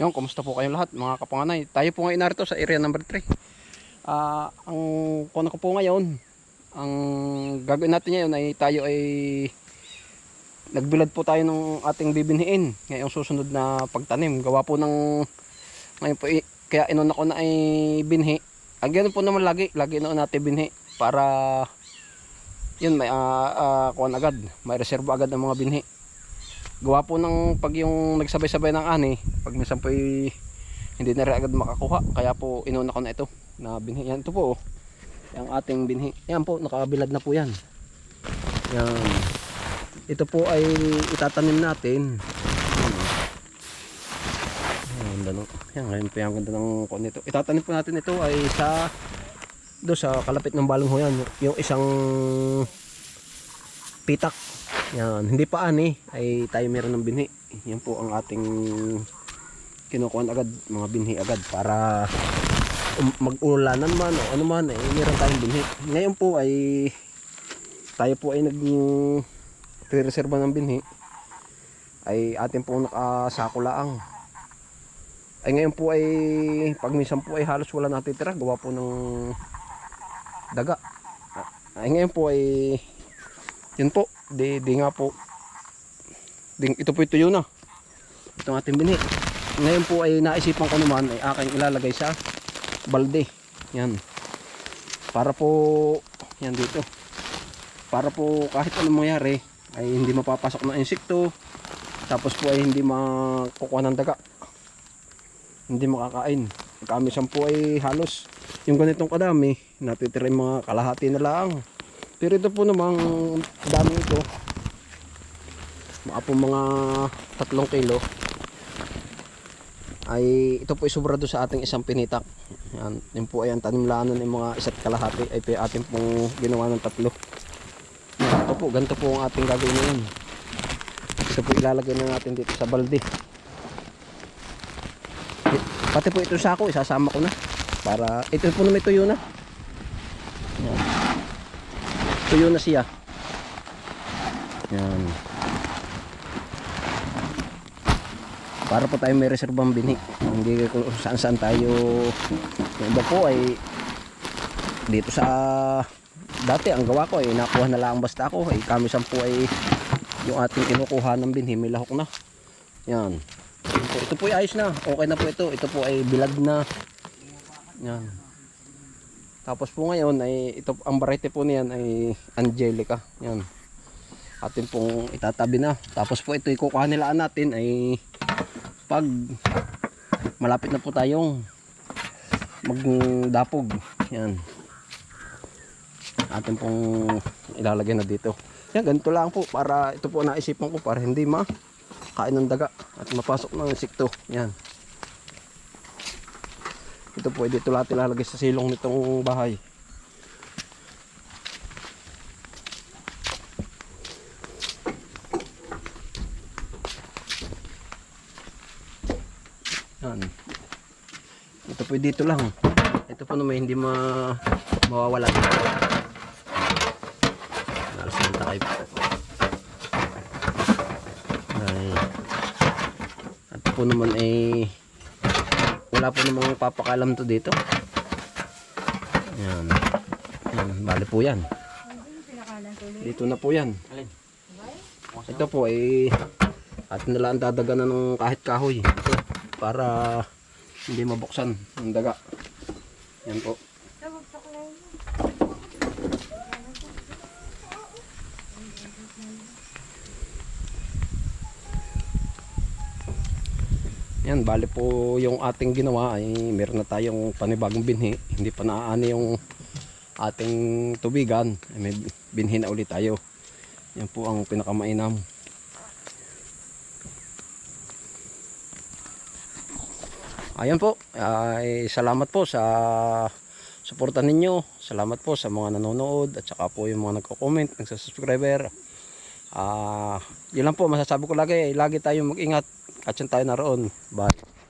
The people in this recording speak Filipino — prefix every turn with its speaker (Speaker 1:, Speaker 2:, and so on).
Speaker 1: Yun, kumusta po kayong lahat mga kapanganay? Tayo po ngayon narito sa area number 3. Ah, ang kuna ko po ngayon, ang gagawin natin ngayon ay tayo ay nagbilad po tayo ng ating bibinhiin ngayong susunod na pagtanim. Gawa po ng ngayon po kaya inon ako na ay binhi. Ang ganun po naman lagi, lagi inoon natin binhi para yun may uh, kuan agad, may reserva agad ng mga binhi gawa po ng pag yung nagsabay-sabay ng ani pag minsan po hindi na rin agad makakuha kaya po inuna ko na ito na binhi. Yan ito po oh. yung ating binhi. Yan po nakabilad na po yan. Yan. Ito po ay itatanim natin. Yan ganda yan ngayon po yung ganda ng kuan nito. Itatanim po natin ito ay sa do sa kalapit ng balong ho yan. Yung isang pitak yan, hindi pa ani ay tayo meron ng binhi. Yan po ang ating kinukuha agad, mga binhi agad para um, mag-ulanan man o ano man, eh, meron tayong binhi. Ngayon po ay tayo po ay nag reserva ng binhi ay atin po nakasako laang. Ay ngayon po ay pag minsan po ay halos wala natitira gawa po ng daga. Ay ngayon po ay yun po, di, di nga po. Di, ito po ito yun na. Itong ating binhi. Ngayon po ay naisipan ko naman ay aking ilalagay sa balde. Yan. Para po, yan dito. Para po kahit anong mangyari ay hindi mapapasok ng insekto. Tapos po ay hindi makukuha ng daga. Hindi makakain. Kamisan po ay halos yung ganitong kadami, natitira yung mga kalahati na lang. Pero ito po namang dami ito. Mga po mga tatlong kilo. Ay ito po isubrado sa ating isang pinitak. Yan, yun po ay ang tanimlanan ng mga isa't kalahati ay po ating pong ginawa ng tatlo. Ito po, ganito po ang ating gagawin ngayon. Ito po ilalagay na natin dito sa balde. Pati po ito sa ako, isasama ko na. Para, ito po na may tuyo na. Yan. Tuyo na siya. Yan. Para po tayo may reserbang binhi. Hindi kung saan saan tayo. Yung iba po ay dito sa dati ang gawa ko ay nakuha na lang basta ako ay kamisan po ay yung ating kinukuha ng binhi may lahok na. Yan. Ito, ito po ay ayos na. Okay na po ito. Ito po ay bilad na. Yan. Tapos po ngayon ay ito ang variety po niyan ay Angelica. Yan. Atin pong itatabi na. Tapos po ito ikukuha nilaan natin ay pag malapit na po tayong magdapog. Yan. Atin pong ilalagay na dito. Yan ganito lang po para ito po naisipan ko para hindi ma kain ng daga at mapasok ng insekto. Yan. Ito po, dito lahat ilalagay sa silong nitong bahay. Yan. Ito po dito lang. Ito po naman hindi ma mawawala. Alas ng po. Ay. At po naman eh wala po namang papakalam to dito. Yan. Yan, bali po yan. Dito na po yan. Ito po ay at nila ang dadaganan ng kahit kahoy. Ito, para hindi mabuksan ng daga. Yan po. Yan, bali po yung ating ginawa ay meron na tayong panibagong binhi. Hindi pa naaani yung ating tubigan. Ay, may binhi na ulit tayo. Yan po ang pinakamainam. Ayan po. Ay, salamat po sa suporta ninyo. Salamat po sa mga nanonood at saka po yung mga nagko-comment, nagsasubscriber. Ah, yun lang po masasabi ko lagi, lagi tayong mag-ingat. At tayo naroon. Bye.